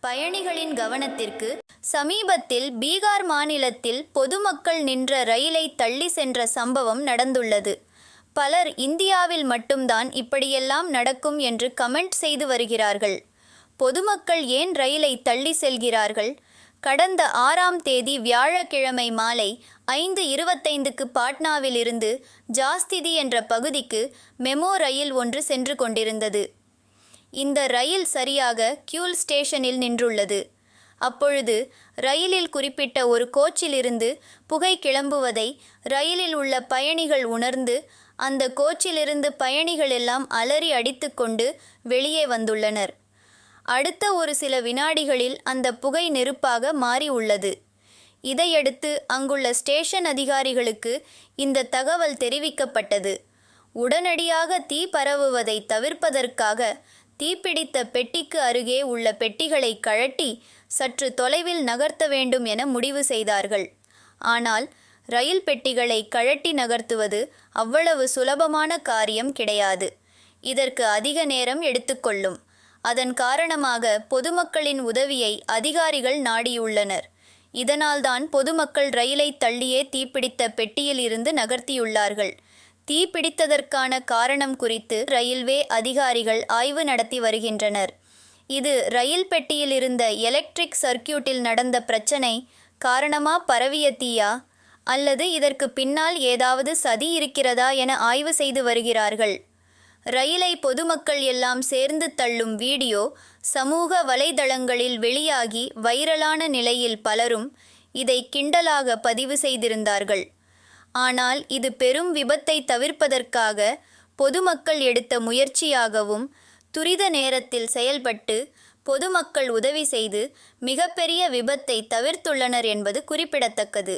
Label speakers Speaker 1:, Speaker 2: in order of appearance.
Speaker 1: பயணிகளின் கவனத்திற்கு சமீபத்தில் பீகார் மாநிலத்தில் பொதுமக்கள் நின்ற ரயிலை தள்ளி சென்ற சம்பவம் நடந்துள்ளது. பலர் இந்தியாவில் மட்டும்தான் இப்படியெல்லாம் நடக்கும் என்று கமெண்ட் செய்து வருகிறார்கள். பொதுமக்கள் ஏன் ரயிலை தள்ளி செல்கிறார்கள்? கடந்த ஆறாம் தேதி வியாழக்கிழமை மாலை ஐந்து இருபத்தைந்துக்கு பாட்னாவிலிருந்து ஜாஸ்திதி என்ற பகுதிக்கு மெமோ ரயில் ஒன்று சென்று கொண்டிருந்தது. இந்த ரயில் சரியாக கியூல் ஸ்டேஷனில் நின்றுள்ளது. அப்பொழுது ரயிலில் குறிப்பிட்ட ஒரு கோச்சிலிருந்து புகை கிளம்புவதை ரயிலில் உள்ள பயணிகள் உணர்ந்து அந்த கோச்சிலிருந்து பயணிகள் எல்லாம் அலறி அடித்துக்கொண்டு வெளியே வந்துள்ளனர். அடுத்த ஒரு சில வினாடிகளில் அந்த புகை நெருப்பாக மாறி உள்ளது இதையடுத்து அங்குள்ள ஸ்டேஷன் அதிகாரிகளுக்கு இந்த தகவல் தெரிவிக்கப்பட்டது. உடனடியாக தீ பரவுவதை தவிர்ப்பதற்காக தீப்பிடித்த பெட்டிக்கு அருகே உள்ள பெட்டிகளை கழட்டி சற்று தொலைவில் நகர்த்த வேண்டும் என முடிவு செய்தார்கள். ஆனால் ரயில் பெட்டிகளை கழட்டி நகர்த்துவது அவ்வளவு சுலபமான காரியம் கிடையாது. இதற்கு அதிக நேரம் எடுத்துக்கொள்ளும் அதன் காரணமாக பொதுமக்களின் உதவியை அதிகாரிகள் நாடியுள்ளனர். இதனால்தான் பொதுமக்கள் ரயிலை தள்ளியே தீப்பிடித்த பெட்டியில் இருந்து நகர்த்தியுள்ளார்கள். தீ பிடித்ததற்கான காரணம் குறித்து ரயில்வே அதிகாரிகள் ஆய்வு நடத்தி வருகின்றனர். இது ரயில் பெட்டியில் இருந்த எலக்ட்ரிக் சர்க்கியூட்டில் நடந்த பிரச்சனை காரணமா பரவிய தீயா? அல்லது இதற்கு பின்னால் ஏதாவது சதி இருக்கிறதா என ஆய்வு செய்து வருகிறார்கள். ரயிலை பொதுமக்கள் எல்லாம் சேர்ந்து தள்ளும் வீடியோ சமூக வலைதளங்களில் வெளியாகி வைரலான நிலையில் பலரும் இதை கிண்டலாக பதிவு செய்திருந்தார்கள். ஆனால் இது பெரும் விபத்தை தவிர்ப்பதற்காக பொதுமக்கள் எடுத்த முயற்சியாகவும் துரித நேரத்தில் செயல்பட்டு பொதுமக்கள் உதவி செய்து மிகப்பெரிய விபத்தை தவிர்த்துள்ளனர் என்பது குறிப்பிடத்தக்கது.